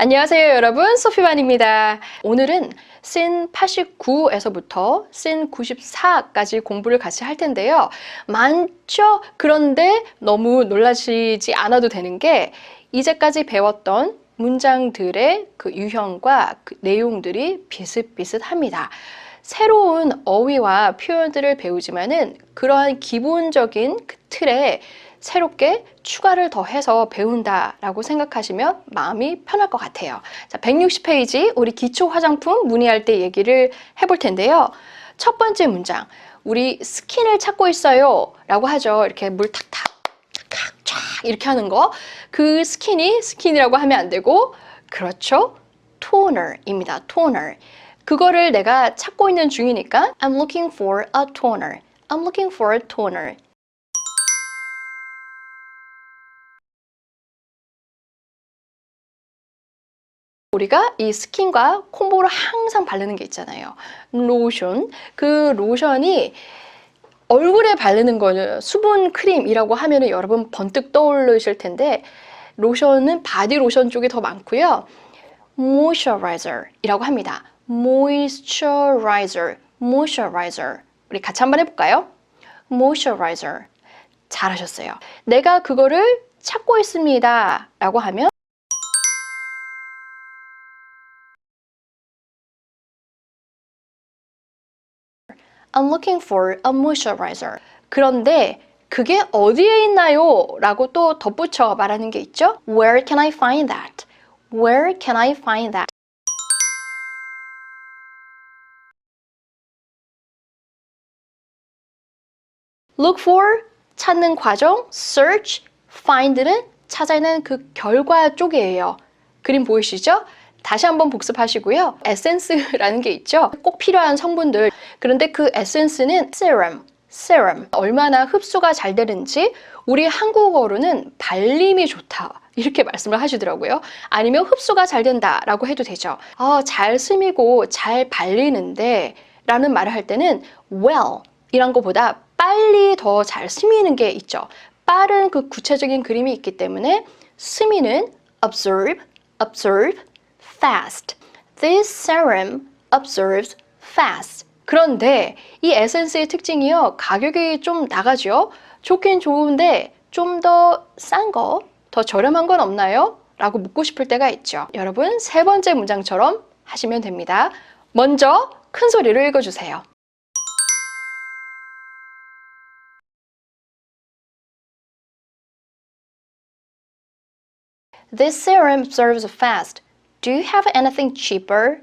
안녕하세요 여러분 소피반입니다. 오늘은 씬 89에서부터 씬 94까지 공부를 같이 할 텐데요. 많죠? 그런데 너무 놀라시지 않아도 되는 게 이제까지 배웠던 문장들의 그 유형과 그 내용들이 비슷비슷합니다. 새로운 어휘와 표현들을 배우지만은 그러한 기본적인 그 틀에 새롭게 추가를 더해서 배운다라고 생각하시면 마음이 편할 것 같아요. 자, 160페이지 우리 기초 화장품 문의할 때 얘기를 해볼 텐데요. 첫 번째 문장. 우리 스킨을 찾고 있어요. 라고 하죠. 이렇게 물 탁탁, 탁탁, 쫙 이렇게 하는 거. 그 스킨이 스킨이라고 하면 안 되고, 그렇죠. 토너입니다. 토너. 그거를 내가 찾고 있는 중이니까 I'm looking for a toner. I'm looking for a toner. 우리가 이 스킨과 콤보로 항상 바르는 게 있잖아요. 로션. 그 로션이 얼굴에 바르는 거는 수분 크림이라고 하면은 여러분 번뜩 떠오르실 텐데 로션은 바디 로션 쪽이 더 많고요. moisturizer이라고 합니다. moisturizer, moisturizer. 우리 같이 한번 해볼까요? moisturizer. 잘하셨어요. 내가 그거를 찾고 있습니다. 라고 하면 I'm looking for a moisturizer. 그런데 그게 어디에 있나요? 라고 또 덧붙여 말하는 게 있죠. Where can I find that? Where can I find that? Look for 찾는 과정, search, find는 찾아내는 그 결과 쪽이에요. 그림 보이시죠? 다시 한번 복습하시고요. 에센스라는 게 있죠. 꼭 필요한 성분들. 그런데 그 에센스는 serum, serum. 얼마나 흡수가 잘 되는지 우리 한국어로는 발림이 좋다. 이렇게 말씀을 하시더라고요. 아니면 흡수가 잘 된다라고 해도 되죠. 아, 잘 스미고 잘 발리는데 라는 말을 할 때는 well 이란 것보다 빨리 더 잘 스미는 게 있죠. 빠른 그 구체적인 그림이 있기 때문에 스미는 absorb, absorb, fast. This serum absorbs fast. 그런데 이 에센스의 특징이요. 가격이 좀 나가죠. 좋긴 좋은데 좀 더 싼 거, 더 저렴한 건 없나요? 라고 묻고 싶을 때가 있죠. 여러분, 세 번째 문장처럼 하시면 됩니다. 먼저 큰 소리로 읽어주세요. This serum absorbs fast. Do you have anything cheaper?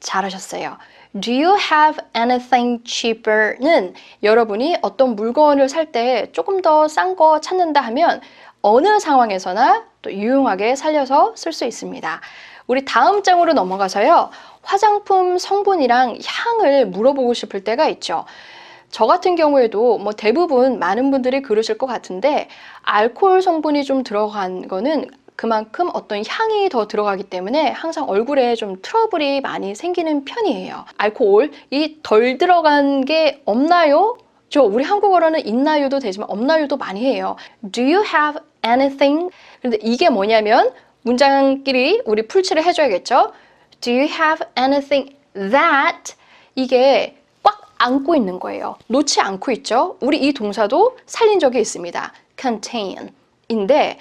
잘하셨어요. Do you have anything cheaper는 여러분이 어떤 물건을 살 때 조금 더 싼 거 찾는다 하면 어느 상황에서나 또 유용하게 살려서 쓸 수 있습니다. 우리 다음 장으로 넘어가서요. 화장품 성분이랑 향을 물어보고 싶을 때가 있죠. 저 같은 경우에도 뭐 대부분 많은 분들이 그러실 것 같은데 알코올 성분이 좀 들어간 거는 그만큼 어떤 향이 더 들어가기 때문에 항상 얼굴에 좀 트러블이 많이 생기는 편이에요. 알코올이 덜 들어간 게 없나요? 저 우리 한국어로는 있나요도 되지만 없나요도 많이 해요. Do you have anything? 근데 이게 뭐냐면 문장끼리 우리 풀칠을 해줘야겠죠. Do you have anything that? 이게 꽉 안고 있는 거예요. 놓지 않고 있죠. 우리 이 동사도 살린 적이 있습니다. contain. 인데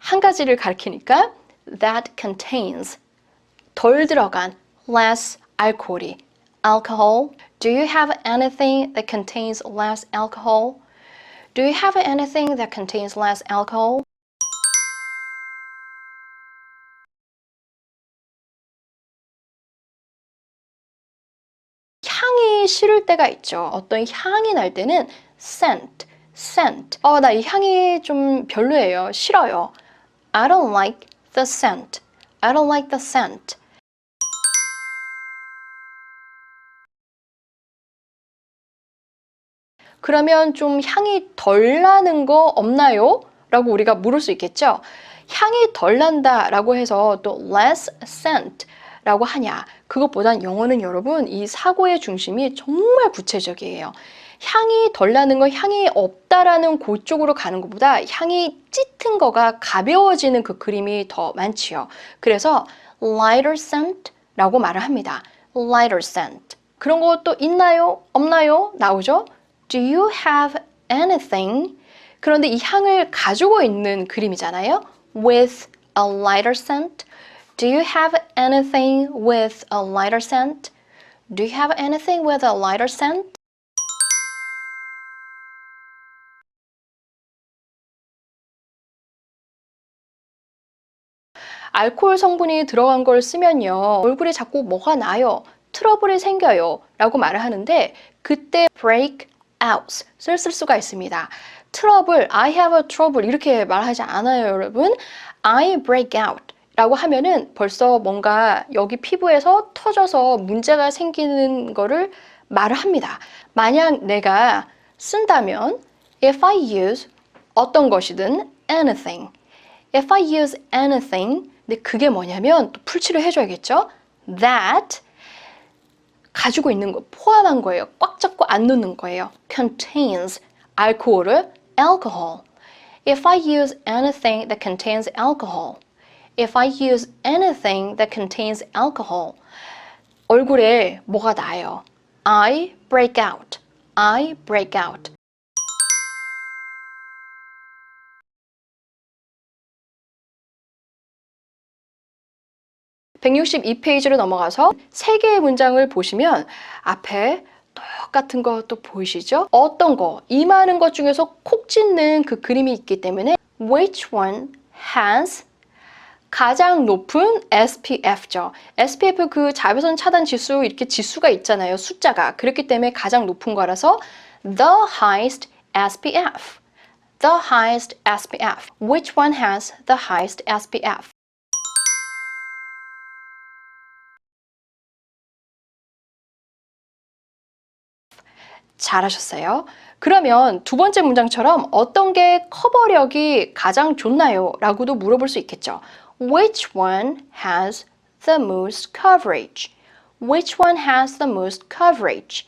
한 가지를 가리키니까 that contains 덜 들어간 less 알코올이 alcohol. Do you have anything that contains less alcohol? Do you have anything that contains less alcohol? 향이 싫을 때가 있죠. 어떤 향이 날 때는 scent, scent. 어, 나 이 향이 좀 별로예요. 싫어요. I don't like the scent. I don't like the scent. 그러면 좀 향이 덜 나는 거 없나요? 라고 우리가 물을 수 있겠죠? 향이 덜 난다 라고 해서 또 less scent 라고 하냐. 그것보단 영어는 여러분 이 사고의 중심이 정말 구체적이에요. 향이 덜 나는 거 향이 없다라는 그쪽으로 가는 것보다 향이 짙은 거가 가벼워지는 그 그림이 더 많지요. 그래서 lighter scent라고 말을 합니다. lighter scent. 그런 것도 있나요? 없나요? 나오죠? Do you have anything? 그런데 이 향을 가지고 있는 그림이잖아요. With a lighter scent. Do you have anything with a lighter scent? Do you have anything with a lighter scent? 알코올 성분이 들어간 걸 쓰면요. 얼굴에 자꾸 뭐가 나요. 트러블이 생겨요. 라고 말을 하는데 그때 break out 쓸, 쓸 수가 있습니다. 트러블, I have a trouble 이렇게 말하지 않아요, 여러분. I break out 라고 하면은 벌써 뭔가 여기 피부에서 터져서 문제가 생기는 거를 말을 합니다. 만약 내가 쓴다면 if I use 어떤 것이든 anything if I use anything 근데 그게 뭐냐면 또 풀칠을 해줘야겠죠? that 가지고 있는 거 포함한 거예요. 꽉 잡고 안 놓는 거예요. contains 알코올을 alcohol. If I use anything that contains alcohol. If I use anything that contains alcohol. 얼굴에 뭐가 나요? I break out. I break out. (162) 페이지로 넘어가서 세 개의 문장을 보시면 앞에 똑같은 거또 보이시죠? 어떤 거, 임하는 것 중에서 콕 찢는 그 그림이 있기 때문에 which one has 가장 높은 SPF죠. SPF 그 자외선 차단 지수 이렇게 지수가 있잖아요. 숫자가. 그렇기 때문에 가장 높은 거라서 the highest SPF. The highest SPF. Which one has the highest SPF? 잘하셨어요. 그러면 두 번째 문장처럼 어떤 게 커버력이 가장 좋나요? 라고도 물어볼 수 있겠죠. Which one has the most coverage? Which one has the most coverage?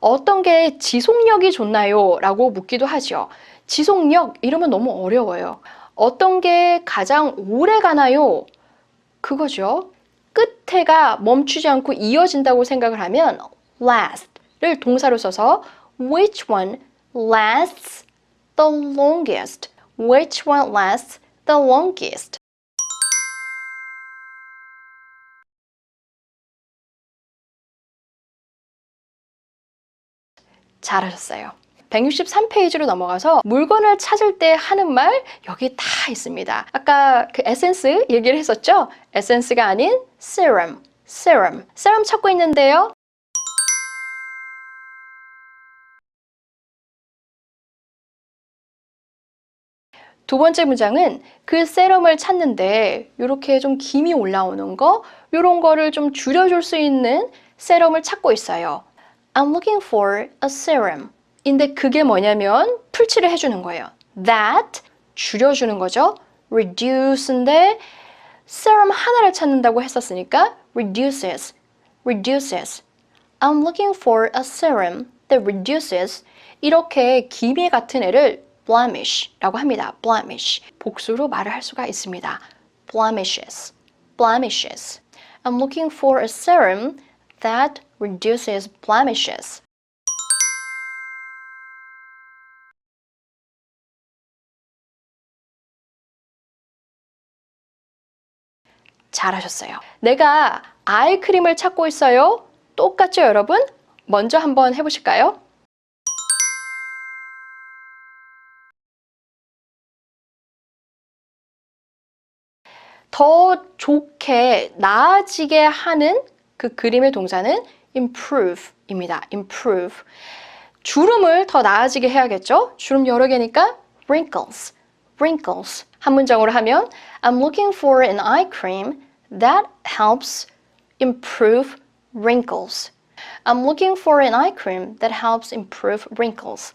어떤 게 지속력이 좋나요? 라고 묻기도 하죠. 지속력 이러면 너무 어려워요. 어떤 게 가장 오래 가나요? 그거죠. 끝에가 멈추지 않고 이어진다고 생각을 하면 last를 동사로 써서 which one lasts the longest? Which one lasts the longest? 잘하셨어요. 163페이지로 넘어가서 물건을 찾을 때 하는 말 여기 다 있습니다. 아까 그 에센스 얘기를 했었죠? 에센스가 아닌 serum, serum. serum 찾고 있는데요. 두 번째 문장은 그 세럼을 찾는데 이렇게 좀 김이 올라오는 거 이런 거를 좀 줄여줄 수 있는 세럼을 찾고 있어요. I'm looking for a serum. 인데 그게 뭐냐면 풀칠을 해주는 거예요. That 줄여주는 거죠. Reduce인데 serum 하나를 찾는다고 했었으니까 reduces, reduces. I'm looking for a serum that reduces. 이렇게 기미 같은 애를 blemish라고 합니다. blemish. 복수로 말을 할 수가 있습니다. blemishes, blemishes. I'm looking for a serum that reduces blemishes. 잘하셨어요. 내가 아이크림을 찾고 있어요. 똑같죠, 여러분? 먼저 한번 해보실까요? 더 좋게, 나아지게 하는 그 그림의 동사는 improve입니다. improve. 주름을 더 나아지게 해야겠죠? 주름 여러 개니까 wrinkles, wrinkles. 한 문장으로 하면 I'm looking for an eye cream that helps improve wrinkles. I'm looking for an eye cream that helps improve wrinkles.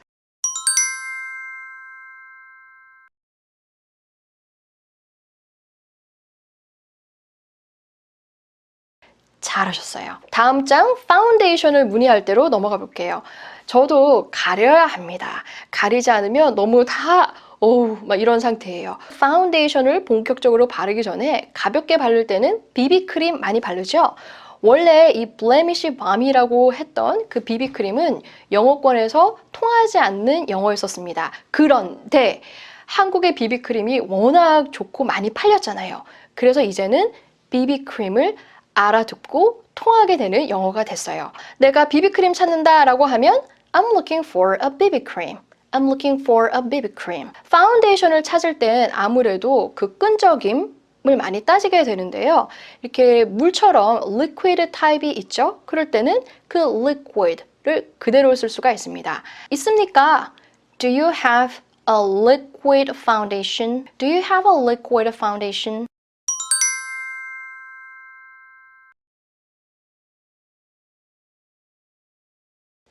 잘하셨어요. 다음 장 파운데이션을 문의할 때로 넘어가 볼게요. 저도 가려야 합니다. 가리지 않으면 너무 다 어우 막 이런 상태예요. 파운데이션을 본격적으로 바르기 전에 가볍게 바를 때는 비비크림 많이 바르죠. 원래 이 블레미쉬 밤이라고 했던 그 비비크림은 영어권에서 통하지 않는 영어였었습니다. 그런데 한국의 비비크림이 워낙 좋고 많이 팔렸잖아요. 그래서 이제는 비비크림을 알아듣고 통하게 되는 영어가 됐어요. 내가 비비크림 찾는다 라고 하면 I'm looking for a BB cream. I'm looking for a BB cream. 파운데이션을 찾을 땐 아무래도 그 끈적임 을 많이 따지게 되는데요. 이렇게 물처럼 liquid 타입이 있죠? 그럴 때는 그 liquid를 그대로 쓸 수가 있습니다. 있습니까? Do you have a liquid foundation? Do you have a liquid foundation?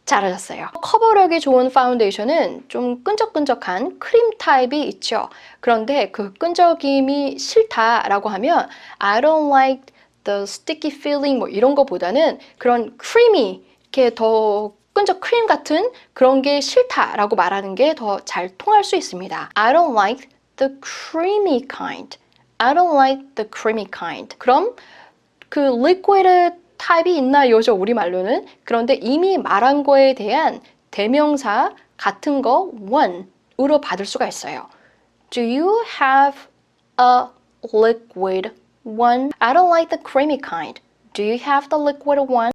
잘하셨어요. 커버력이 좋은 파운데이션은 좀 끈적끈적한 크림 타입이 있죠. 그런데 그 끈적임이 싫다라고 하면 I don't like the sticky feeling 뭐 이런 거보다는 그런 크림이 이렇게 더 끈적 크림 같은 그런 게 싫다라고 말하는 게 더 잘 통할 수 있습니다. I don't like the creamy kind. I don't like the creamy kind. 그럼 그 liquid 타입이 있나 이거죠 우리말로는 그런데 이미 말한 거에 대한 대명사 같은 거 one으로 받을 수가 있어요 Do you have a liquid one? I don't like the creamy kind Do you have the liquid one?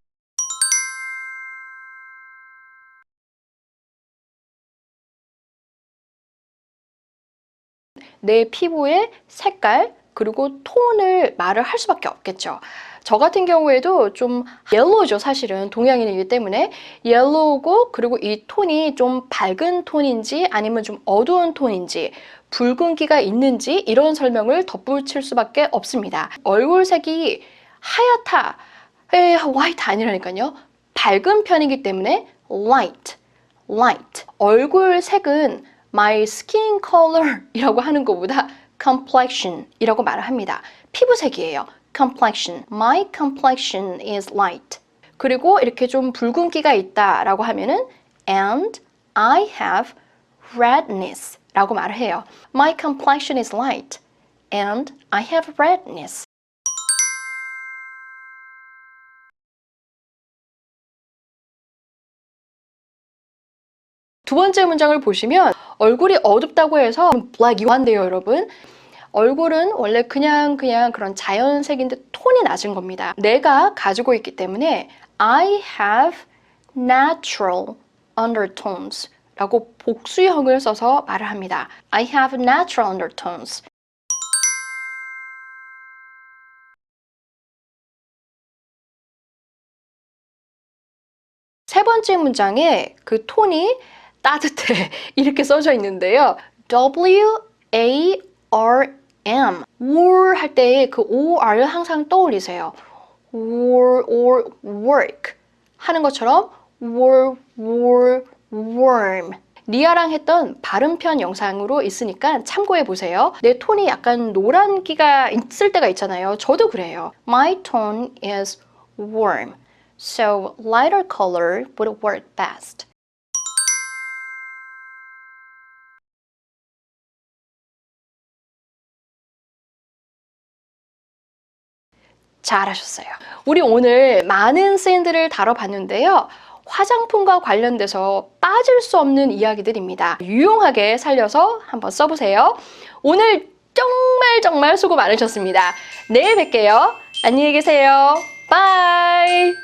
내 피부의 색깔 그리고 톤을 말을 할 수밖에 없겠죠. 저 같은 경우에도 좀 옐로우죠 사실은 동양인이기 때문에 옐로우고 그리고 이 톤이 좀 밝은 톤인지 아니면 좀 어두운 톤인지 붉은기가 있는지 이런 설명을 덧붙일 수밖에 없습니다. 얼굴색이 하얗다, 에 화이트 아니라니까요. 밝은 편이기 때문에 light, light. 얼굴 색은 my skin color이라고 하는 것보다 complexion이라고 말을 합니다. 피부색이에요. complexion. My complexion is light. 그리고 이렇게 좀 붉은기가 있다라고 하면은 and I have redness 라고 말을 해요. My complexion is light and I have redness. 두 번째 문장을 보시면 얼굴이 어둡다고 해서 black 유한데요, 여러분. 얼굴은 원래 그냥 그냥 그런 자연색인데 톤이 낮은 겁니다. 내가 가지고 있기 때문에 I have natural undertones 라고 복수형을 써서 말을 합니다. I have natural undertones. 세 번째 문장에 그 톤이 따뜻해 이렇게 써져 있는데요. W A R M war 할 때 그 or를 항상 떠올리세요. war or work 하는 것처럼 war war worm 리아랑 했던 발음편 영상으로 있으니까 참고해 보세요. 내 톤이 약간 노란 기가 있을 때가 있잖아요. 저도 그래요. My tone is warm. So lighter color would work best. 잘하셨어요. 우리 오늘 많은 씬들을 다뤄봤는데요. 화장품과 관련돼서 빠질 수 없는 이야기들입니다. 유용하게 살려서 한번 써보세요. 오늘 정말 정말 수고 많으셨습니다. 내일 뵐게요. 안녕히 계세요. 바이.